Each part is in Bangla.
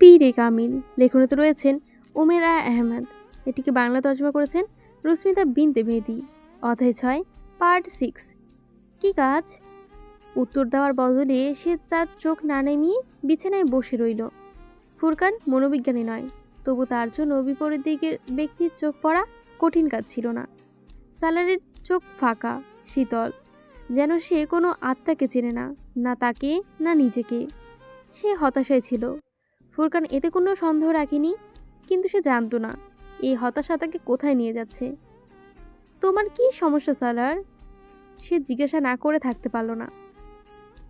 পীরে কামিল লেখনীতে রয়েছেন উমেরা আহমেদ। এটিকে বাংলা তর্জমা করেছেন রুস্মিতা বিনতে মেহেদি অধ্যায় ছয়, পার্ট সিক্স। কী কাজ? উত্তর দেওয়ার বদলে সে তার চোখ না নেমিয়ে বিছানায় বসে রইল। ফুরকান মনোবিজ্ঞানী নয়, তবু তার জন্য বিপরীত দিকের ব্যক্তির চোখ পড়া কঠিন কাজ ছিল না। স্যালারির চোখ ফাঁকা, শীতল। যেন সে কোনো আত্মাকে চেনে না না তাকে, না নিজেকে। সে হতাশায় ছিল। ফুরকান এতে কোনো সন্দেহ রাখেনি, কিন্তু সে জানতো না এই হতাশা তাকে কোথায় নিয়ে যাচ্ছে। তোমার কি সমস্যা, সালার? সে জিজ্ঞাসা না করে থাকতে পারল না।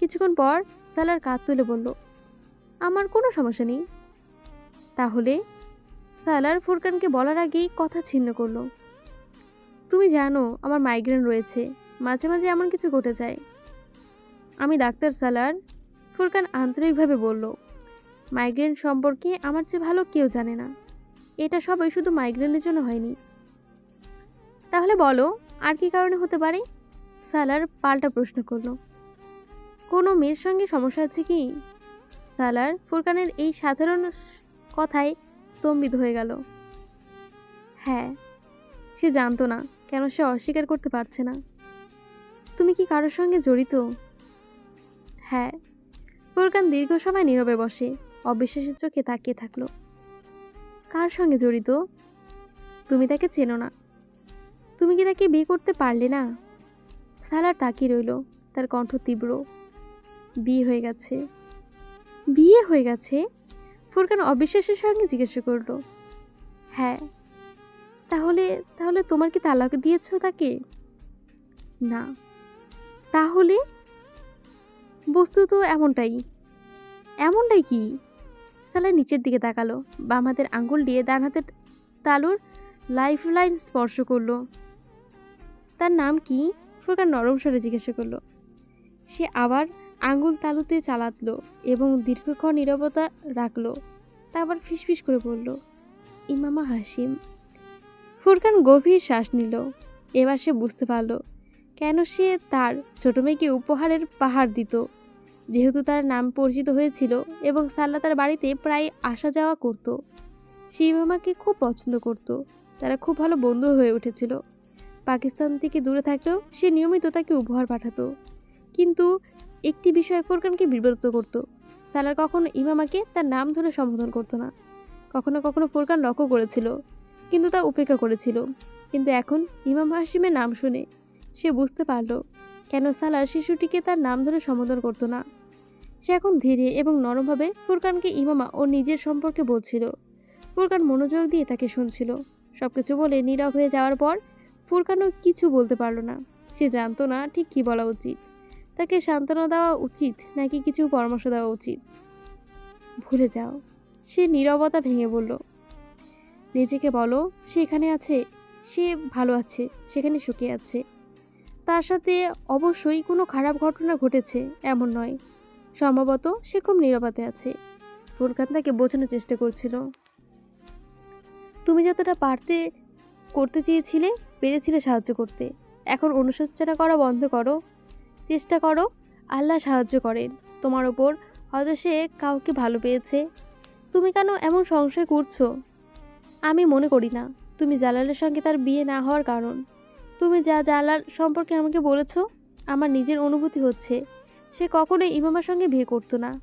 কিছুক্ষণ পর সালার কাত তুলে বলল, আমার কোনো সমস্যা নেই। তাহলে সালার ফুরকানকে বলার আগেই কথা ছিন্ন করল। তুমি জানো আমার মাইগ্রেন রয়েছে, মাঝে মাঝে এমন কিছু ঘটে যায়। আমি ডাক্তার, সালার, ফুরকান আন্তরিকভাবে বলল। মাইগ্রেন সম্পর্কে আমার চেয়ে ভালো কেউ জানে না। এটা সবাই শুধু মাইগ্রেনের জন্য হয়নি। তাহলে বলো, আর কি কারণে হতে পারে? সালার পাল্টা প্রশ্ন করল। কোনো মেয়ের সঙ্গে সমস্যা আছে কি? সালার ফুরকানের এই সাধারণ কথায় স্তম্ভিত হয়ে গেল। হ্যাঁ সে জানতো না, কেন সে অস্বীকার করতে পারছে না। তুমি কি কারোর সঙ্গে জড়িত? হ্যাঁ ফুরকান দীর্ঘ সময় নীরবে বসে। অবিশ্বাসের চোখে তাকিয়ে থাকল। কার সঙ্গে জড়িত? তুমি তাকে চেনো না। তুমি কি তাকে বিয়ে করতে পারলে না? সালার তাকিয়ে রইল, তার কণ্ঠ তীব্র। বিয়ে হয়ে গেছে। বিয়ে হয়ে গেছে? ফুরকান অবিশ্বাসের সঙ্গে জিজ্ঞাসা করল। হ্যাঁ। তাহলে তাহলে তোমার কি তালাক দিয়েছ তাকে? না। তাহলে? বস্তু তো এমনটাই। এমনটাই কি? সালা নিচের দিকে তাকালো, বাম হাতের আঙ্গুল দিয়ে ডান হাতের তালুর লাইফ লাইন স্পর্শ করল। তার নাম কি? ফুরকান নরম স্বরে জিজ্ঞাসা করল। সে আবার আঙ্গুল তালুতে চালাতলো এবং দীর্ঘক্ষণ নীরবতা রাখল, তারপর ফিসফিস করে বলল, ইমামা হাসিম ফুরকান গভীর শ্বাস নিল। এবার সে বুঝতে পারল, কেন সে তার ছোট মেয়েকে উপহারের পাহাড় দিত। যেহেতু তার নাম পরিচিত হয়েছিল এবং সাল্লা তার বাড়িতে প্রায় আসা যাওয়া করত সে ইমামাকে খুব পছন্দ করত। তারা খুব ভালো বন্ধু হয়ে উঠেছিল। পাকিস্তান থেকে দূরে থাকলেও সে নিয়মিত তাকে উপহার পাঠাতো। কিন্তু একটি বিষয় ফুরকানকে বিব্রত করত সালার কখনো ইমামাকে তার নাম ধরে সম্বোধন করতো না। কখনো কখনো ফুরকান লক্ষ্য করেছিল, কিন্তু তা উপেক্ষা করেছিল। কিন্তু এখন ইমাম হাসিমের নাম শুনে সে বুঝতে পারল কেন সালার শিশুটিকে তার নাম ধরে সম্বোধন করতো না। সে এখন ধীরে এবং নরমভাবে ফুরকানকে ইমামা ও নিজের সম্পর্কে বলছিল। ফুরকান মনোযোগ দিয়ে তাকে শুনছিল। সব কিছু বলে নীরব হয়ে যাওয়ার পর ফুরকানও কিছু বলতে পারল না। সে জানতো না ঠিক কী বলা উচিত। তাকে সান্ত্বনা দেওয়া উচিত নাকি কিছু পরামর্শ দেওয়া উচিত? ভুলে যাও। সে নীরবতা ভেঙে বলল, নিজেকে বলো, সে এখানে আছে। সে ভালো আছে, সেখানে সুখে আছে। তার সাথে অবশ্যই কোনো খারাপ ঘটনা ঘটেছে, এমন নয়। সম্ভবত সে খুব নিরাপদে আছে। ফুরকান তাকে বোঝানোর চেষ্টা করছিল। তুমি যতটা পারতে করতে চেয়েছিলে, পেরেছিলে সাহায্য করতে। এখন অনুশোচনা করা বন্ধ করো। চেষ্টা করো, আল্লাহ সাহায্য করেন। তোমার ওপর হয়তো সে কাউকে ভালো পেয়েছে। তুমি কেন এমন সংশয় করছ? আমি মনে করি না। তুমি জালালের সঙ্গে তার বিয়ে না হওয়ার কারণ। তুমি যা জালাল সম্পর্কে আমাকে বলেছ, আমার নিজের অনুভূতি হচ্ছে। সে কখনোই ইমামার সঙ্গে বিয়ে করতো না।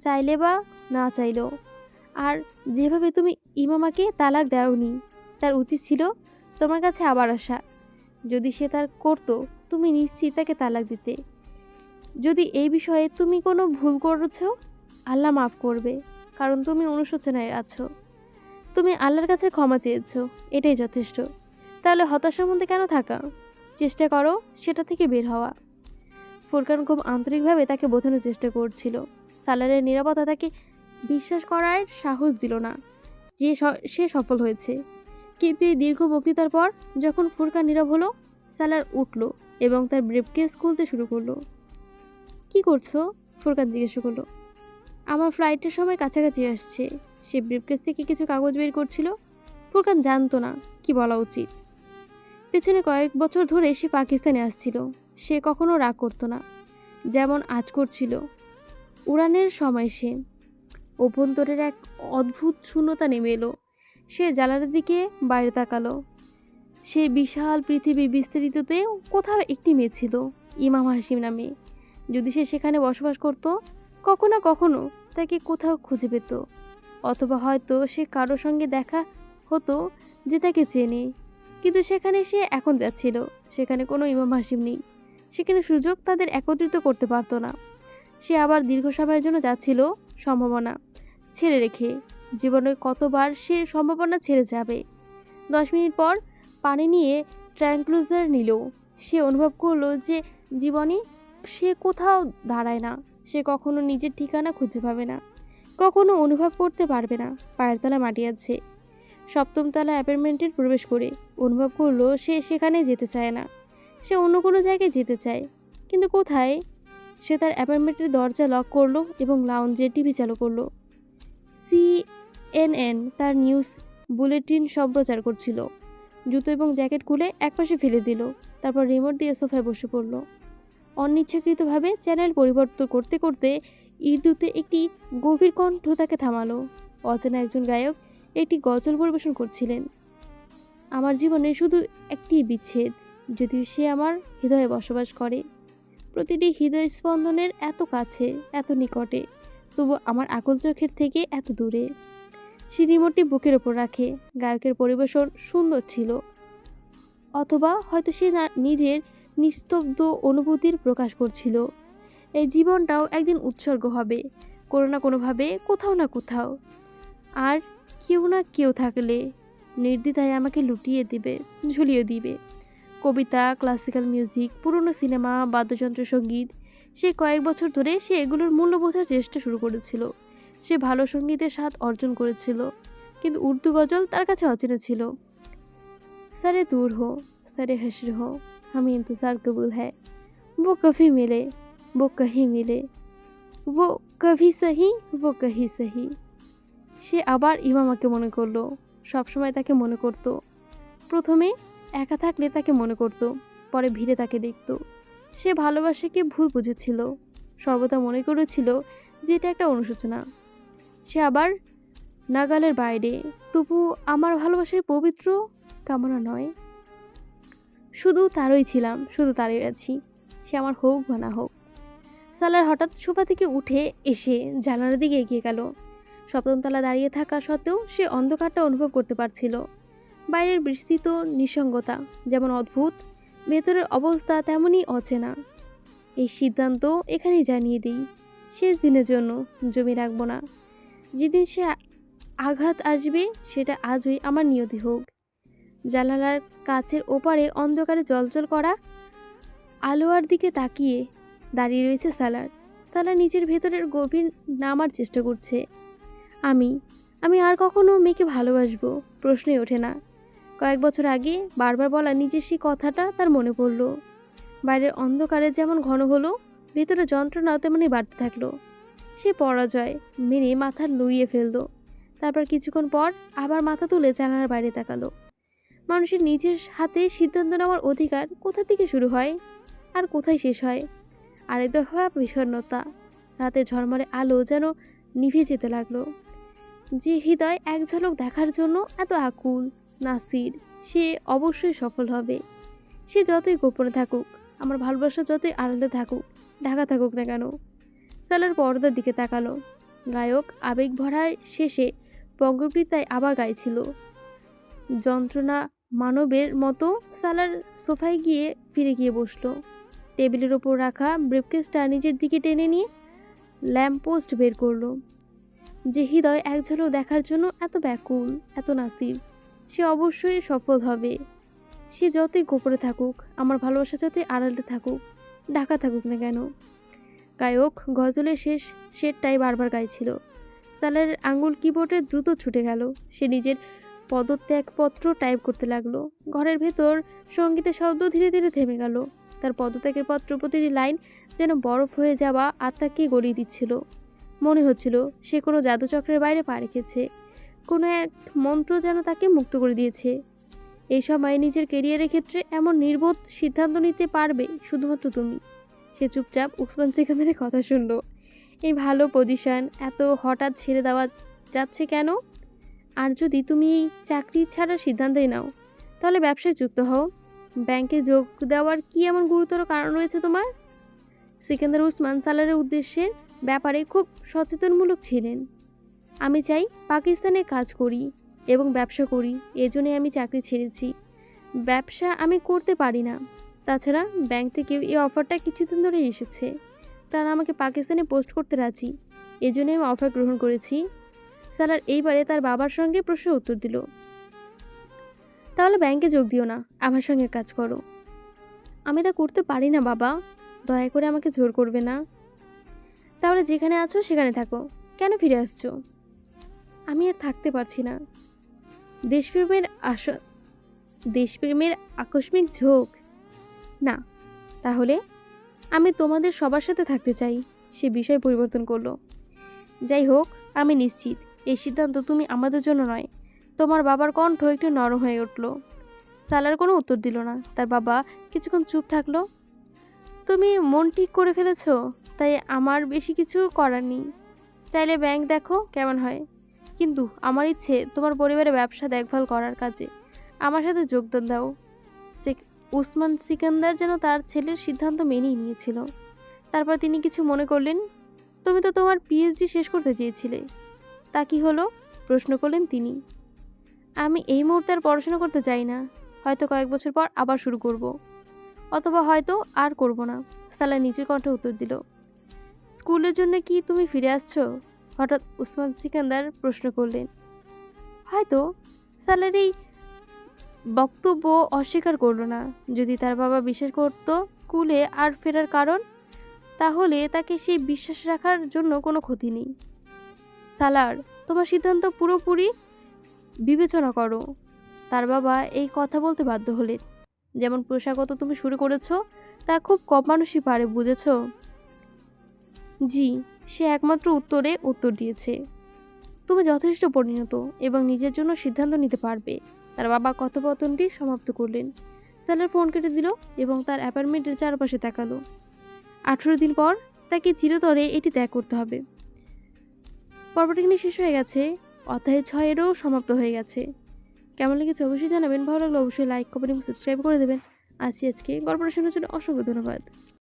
চাইলে বা না চাইলেও। আর যেভাবে তুমি ইমামাকে তালাক দাওনি, তার উচিত ছিল তোমার কাছে আবার আসা। যদি সে তার করতো, তুমি নিশ্চিত তাকে তালাক দিতে। যদি এই বিষয়ে তুমি কোনো ভুল করেছ, আল্লাহ মাফ করবে, কারণ তুমি অনুশোচনায় আছো। তুমি আল্লাহর কাছে ক্ষমা চেয়েছো, এটাই যথেষ্ট। তাহলে হতাশার মধ্যে কেন থাকা? চেষ্টা করো সেটা থেকে বের হওয়া। ফুরকান খুব আন্তরিকভাবে তাকে বোঝানোর চেষ্টা করছিল। সালারের নিরাপত্তা তাকে বিশ্বাস করার সাহস দিল না। যে স- সফল হয়েছে। কিন্তু এই দীর্ঘ বক্তৃতার পর যখন ফুরকান নীরব হলো, সালার উঠল এবং তার ব্রেপকেস খুলতে শুরু করল। কি করছ? ফুরকান জিজ্ঞাসা করল। আমার ফ্লাইটের সময় কাছাকাছি আসছে। সে ব্রিফকেস থেকে কিছু কাগজ বের করছিল। ফুরকান জানতো না, কি বলা উচিত? পেছনে কয়েক বছর ধরে সে পাকিস্তানে আসছিল। সে কখনো রাগ করতো না, যেমন আজ করছিল। উড়ানের সময় সে অভ্যন্তরের এক অদ্ভুত শূন্যতা নেমে এলো। সে জানালার দিকে বাইরে তাকালো। সে বিশাল পৃথিবী বিস্তারিততে কোথাও একটি মেয়ে ছিল, ইমাম হাসিম নামে। যদি সে সেখানে বসবাস করত, কখনো কখনো তাকে কোথাও খুঁজে পেত। অথবা হয়তো সে কারও সঙ্গে দেখা হতো যে তাকে চেনে। কিন্তু সেখানে সে এখন যাচ্ছিল, সেখানে কোনো ইমাম হাসিম নেই। সেখানে সুযোগ তাদের একত্রিত করতে পারতো না। সে আবার দীর্ঘ সময়ের জন্য যাচ্ছিল সম্ভাবনা ছেড়ে রেখে। জীবনে কতবার সে সম্ভাবনা ছেড়ে যাবে? দশ মিনিট পর পানি নিয়ে ট্র্যাঙ্কলুজার নিল। সে অনুভব করল যে জীবনে সে কোথাও দাঁড়ায় না। সে কখনো নিজের ঠিকানা খুঁজে পাবে না। কখনো অনুভব করতে পারবে না। পায়ের তলায় মাটি আছে। সপ্তমতলা অ্যাপার্টমেন্টের প্রবেশ করে অনুভব করল সে সেখানে যেতে চায় না। সে অন্য কোনো জায়গায় যেতে চায়। কিন্তু কোথায়? সে তার অ্যাপার্টমেন্টের দরজা লক করল এবং লাউঞ্জে টিভি চালু করল। সিএনএন তার নিউজ বুলেটিন সম্প্রচার করছিল। জুতো এবং জ্যাকেট খুলে একপাশে ফেলে দিল, তারপর রিমোট দিয়ে সোফায় বসে পড়ল। অনিচ্ছাকৃতভাবে চ্যানেল পরিবর্তন করতে করতে ইরদুতে একটি গভীর কণ্ঠ তাকে থামালো। অচেনা একজন গায়ক একটি গজল পরিবেশন করছিলেন। আমার জীবনে শুধু একটি বিচ্ছেদ যদিও সে আমার হৃদয়ে বসবাস করে। প্রতিটি হৃদয় স্পন্দনের এত কাছে, এত নিকটে, তবু আমার আকল চোখের থেকে এত দূরে। সে রিমোটটি বুকের ওপর রাখে, গায়কের পরিবেশন সুন্দর ছিল। অথবা হয়তো সে নিজের নিস্তব্ধ অনুভূতির প্রকাশ করছিল। এই জীবনটাও একদিন উৎসর্গ হবে, কোনো না কোনোভাবে, কোথাও না কোথাও। আর কেউ না কেউ থাকলে নির্দ্বিধায় আমাকে লুটিয়ে দিবে, ঝুলিয়ে দিবে। কবিতা ক্লাসিক্যাল মিউজিক পুরনো সিনেমা বাদ্যযন্ত্র সঙ্গীত সে কয়েক বছর ধরে সে এগুলোর মূল্য বোঝার চেষ্টা শুরু করেছিল সে ভালো সঙ্গীতের স্বাদ অর্জন করেছিল কিন্তু উর্দু গজল তার কাছে অচেনা ছিল সারে দূর হো সারে হসর হো আমি ইন্তজার কবুল হ্যায় वो कभी मिले वो कहीं मिले वो कभी সহি वो कहीं সহি সে আবার ইমামাকে মনে করলো সবসময় তাকে মনে করত প্রথমে একা থাকলে তাকে মনে করত, পরে ভিড়ে তাকে দেখত। সে ভালোবাসাকে ভুল বুঝেছিল? সর্বদা মনে করেছিল যে এটা একটা অনুশোচনা। সে আবার, নাগালের বাইরে, তবু আমার ভালোবাসার পবিত্র কামনা নয়। শুধু তারই ছিলাম, শুধু তারই আছি। সে আমার হোক বা না হোক। সালার হঠাৎ সোফা থেকে উঠে এসে জানালার দিকে এগিয়ে গেল। সপ্তমতলা দাঁড়িয়ে থাকা সত্ত্বেও সে অন্ধকারটা অনুভব করতে পারছিল। বাইরের বিস্তৃত নিঃসঙ্গতা, যেমন অদ্ভুত, ভেতরের অবস্থা তেমনই অচেনা। এই সিদ্ধান্ত এখানেই জানিয়ে দিই। শেষ দিনের জন্য জমি রাখব না। যেদিন সে আঘাত আসবে, সেটা আজই আমার নিয়তি হোক। জানালার কাছের ওপারে অন্ধকারে জলজল করা, আলোয়ার দিকে তাকিয়ে দাঁড়িয়ে রয়েছে সালার। সালার নিজের ভেতরের গভীর নামার চেষ্টা করছে। আমি আমি আর কখনো মেয়েকে ভালোবাসবো প্রশ্নই ওঠে না। কয়েক বছর আগে বারবার বলা নিজের সেই কথাটা তার মনে পড়ল। বাইরের অন্ধকারে যেমন ঘন হলো, ভেতরে যন্ত্রণাও তেমনই বাড়তে থাকল। সে পরাজয় মেনে মাথা লুইয়ে ফেলল। তারপর কিছুক্ষণ পর আবার মাথা তুলে জানালার বাইরে তাকালো। মানুষের নিজের হাতে সিদ্ধান্ত নেওয়ার অধিকার কোথা থেকে শুরু হয়? আর কোথায় শেষ হয়? আর দফা বিষণ্ণতা। রাতে ঝলমলে আলো যেন নিভে যেতে লাগল। যে হৃদয় এক ঝলক দেখার জন্য এত আকুল। নাসির, সে অবশ্যই সফল হবে। সে যতই গোপনে থাকুক, আমার ভালোবাসা যতই আড়ালে থাকুক, ঢাকা থাকুক না কেন, সালার পর্দার দিকে তাকালো। গায়ক আবেগ ভরায় শেষে বঙ্গপ্রীতায় আবার গাইছিল। যন্ত্রণা মানবের মতো সালার সোফায় গিয়ে ফিরে গিয়ে বসল। টেবিলের ওপর রাখা ব্রেফকেসটা নিজের দিকে টেনে নিয়ে ল্যাম্পপোস্ট বের করল। যে হৃদয় এক ঝলক দেখার জন্য এত ব্যাকুল, এত নাসিব সে অবশ্যই সফল হবে। সে যতই গোপনে থাকুক, আমার ভালোবাসা যতই আড়ালে থাকুক, ঢাকা থাকুক না কেন। গায়ক, গজলের শেষ শেরটাই বারবার গাইছিল। সালারের আঙ্গুল কিবোর্ডে দ্রুত ছুটে গেল। সে নিজের পদত্যাগপত্র টাইপ করতে লাগল। ঘরের ভেতর সঙ্গীতের শব্দ ধীরে ধীরে থেমে গেল। তার পদত্যাগের পত্র প্রতিটি লাইন যেন বরফ হয়ে যাওয়া আত্মাকে গড়িয়ে দিচ্ছিল। মনে হচ্ছিল সে কোনো জাদুচক্রের বাইরে পা রেখেছে। কোনো এক মন্ত্র যেন তাকে মুক্ত করে দিয়েছে। এই সময় নিজের কেরিয়ারের ক্ষেত্রে এমন নির্বোধ সিদ্ধান্ত নিতে পারবে শুধুমাত্র তুমি। সে চুপচাপ উসমান সিকান্দারের কথা শুনল। এই ভালো পজিশন এত হঠাৎ ছেড়ে দেওয়া যাচ্ছে কেন? আর যদি তুমি এই চাকরি ছাড়ার সিদ্ধান্তই নাও, তাহলে ব্যবসায় যুক্ত হও। ব্যাংকে যোগ দেওয়ার কি এমন গুরুতর কারণ রয়েছে তোমার? সিকান্দার উসমান সালারের উদ্দেশ্যের ব্যাপারে খুব সচেতনমূলক ছিলেন। আমি চাই পাকিস্তানে কাজ করি এবং ব্যবসা করি, এজন্যই আমি চাকরি ছেড়েছি। ব্যবসা আমি করতে পারি না। তাছাড়া ব্যাংক থেকে এই অফারটা কিছুদিন ধরেই এসেছে। তারা আমাকে পাকিস্তানে পোস্ট করতে রাজি, এজন্যই আমি অফার গ্রহণ করেছি। সালার এইবারে তার বাবার সঙ্গে প্রশ্ন উত্তর দিল। তাহলে ব্যাংকে যোগ দিও না, আমার সঙ্গে কাজ করো। আমি তা করতে পারি না, বাবা। দয়া করে আমাকে জোর করবে না। তাহলে যেখানে আছো সেখানে থাকো। কেন ফিরে আসছো? আমি আর থাকতে পারছি না। দেশপ্রেমের আস, দেশপ্রেমের আকস্মিক ঝোঁক। না, তাহলে আমি তোমাদের সবার সাথে থাকতে চাই, সে বিষয় পরিবর্তন করল। যাই হোক, আমি নিশ্চিত, এই সিদ্ধান্ত তুমি আমাদের জন্য নয়। তোমার বাবার কণ্ঠ একটু নরম হয়ে উঠল। সালার কোনো উত্তর দিল না, তার বাবা কিছুক্ষণ চুপ থাকল। তুমি মন ঠিক করে ফেলেছ, তাই আমার বেশি কিছু করার নেই। চাইলে ব্যাংক দেখো, কেমন হয়। কিন্তু আমার ইচ্ছে তোমার পরিবারে ব্যবসা দেখভাল করার কাজে। আমার সাথে যোগদান দাও। উসমান সিকান্দার যেন তার ছেলের সিদ্ধান্ত মেনেই নিয়েছিল। তারপর তিনি কিছু মনে করলেন, তুমি তো তোমার পিএইচডি শেষ করতে চেয়েছিলে। তা কি হলো? প্রশ্ন করলেন তিনি। আমি এই মুহূর্তে আর পড়াশোনা করতে চাই না। হয়তো কয়েক বছর পর আবার শুরু করব। অথবা হয়তো আর করব না। সালা নিজের কণ্ঠে উত্তর দিল। স্কুলের জন্য কি তুমি ফিরে আসছো? হঠাৎ উসমান সিকান্দার প্রশ্ন করলেন, হয়তো সালার এই বক্তব্য অস্বীকার করল না। যদি তার বাবা বিশ্বাস করত স্কুলে আর ফেরার কারণ, তাহলে তাকে সেই বিশ্বাস রাখার জন্য কোনো ক্ষতি নেই। সালার, তোমার সিদ্ধান্ত পুরোপুরি বিবেচনা করো। তার বাবা এই কথা বলতে বাধ্য হলেন। যেমন পেশাগত তুমি শুরু করেছ, তা খুব কম মানুষই পারে, বুঝেছ? জি। সে একমাত্র উত্তরে উত্তর দিয়েছে। তুমি যথেষ্ট পরিণত এবং নিজের জন্য সিদ্ধান্ত নিতে পারবে। তার বাবা কথোপকথনটি সমাপ্ত করলেন। স্যালার ফোন কেটে দিল এবং তার অ্যাপার্টমেন্টের চারপাশে তাকালো। আঠেরো দিন পর তাকে চিরতরে এটি ত্যাগ করতে হবে। পর্বটি শেষ হয়ে গেছে। অধ্যায় ছয়েরও সমাপ্ত হয়ে গেছে। কেমন লেগেছে অবশ্যই জানাবেন। ভালো লাগলে অবশ্যই লাইক কমেন্ট এবং সাবস্ক্রাইব করে দেবেন। আসি আজকে গল্পটা শোনার জন্য অসংখ্য ধন্যবাদ।